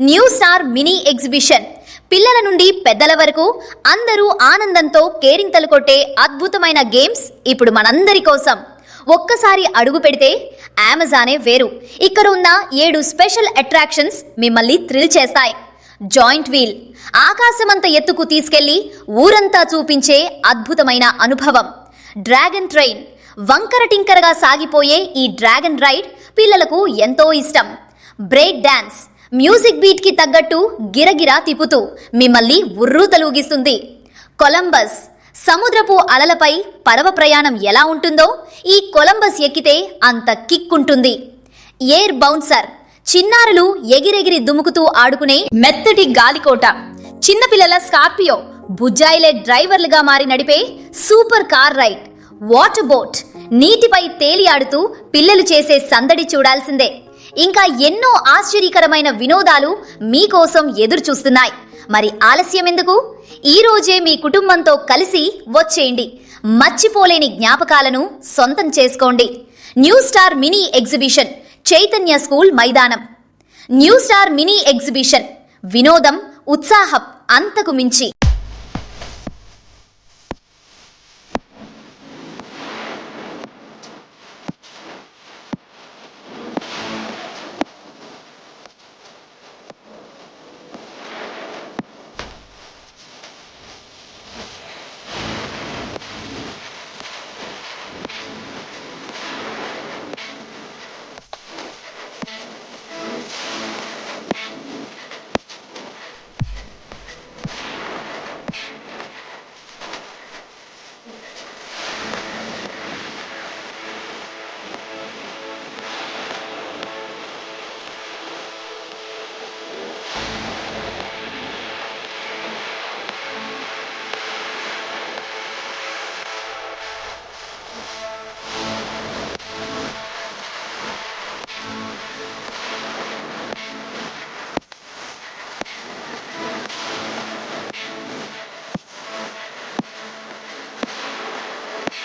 New star mini exhibition. పిల్లల నుండి పెద్దల వరకు అందరూ ఆనందంతో కేరింతలు కొట్టే అద్భుతమైన గేమ్స్ ఇప్పుడు మనందరి కోసం. ఒక్కసారి అడుగు పెడితే అమెజానే వేరు. ఇక్కడ ఉన్న ఏడు స్పెషల్ అట్రాక్షన్స్ మిమ్మల్ని థ్రిల్ చేస్తాయి. Giant wheel. ఆకాశమంత ఎత్తుకు తీసుకెళ్ళి ఊరంతా చూపించే అద్భుతమైన అనుభవం. Dragon train. వంకర టింకరగా సాగిపోయే ఈ డ్రాగన్ రైడ్ పిల్లలకు ఎంతో ఇష్టం. Break dance. మ్యూజిక్ బీట్కి తగ్గట్టు గిరగిరా తిప్పుతూ మిమ్మల్ని ఉర్రూ తలూగిస్తుంది. కొలంబస్ సముద్రపు అలలపై పడవ ప్రయాణం ఎలా ఉంటుందో ఈ కొలంబస్ ఎక్కితే అంత కిక్ ఉంటుంది. ఎయిర్ బౌన్సర్ చిన్నారులు ఎగిరెగిరి దుముకుతూ ఆడుకునే మెత్తటి గాలికోట. చిన్నపిల్లల స్కార్పియో బుజ్జాయిలే డ్రైవర్లుగా మారి నడిపే super car ride. Water boat నీటిపై తేలియాడుతూ పిల్లలు చేసే సందడి చూడాల్సిందే. ఇంకా ఎన్నో ఆశ్చర్యకరమైన వినోదాలు మీకోసం ఎదురు చూస్తున్నాయి మరి ఆలస్యం ఎందుకు? ఈ రోజే మీ కుటుంబంతో కలిసి వచ్చేయండి. మర్చిపోలేని జ్ఞాపకాలను సొంతం చేసుకోండి. New star mini exhibition Chaitanya school మైదానం. న్యూ స్టార్ మినీ ఎగ్జిబిషన్ వినోదం ఉత్సాహం అంతకు మించి.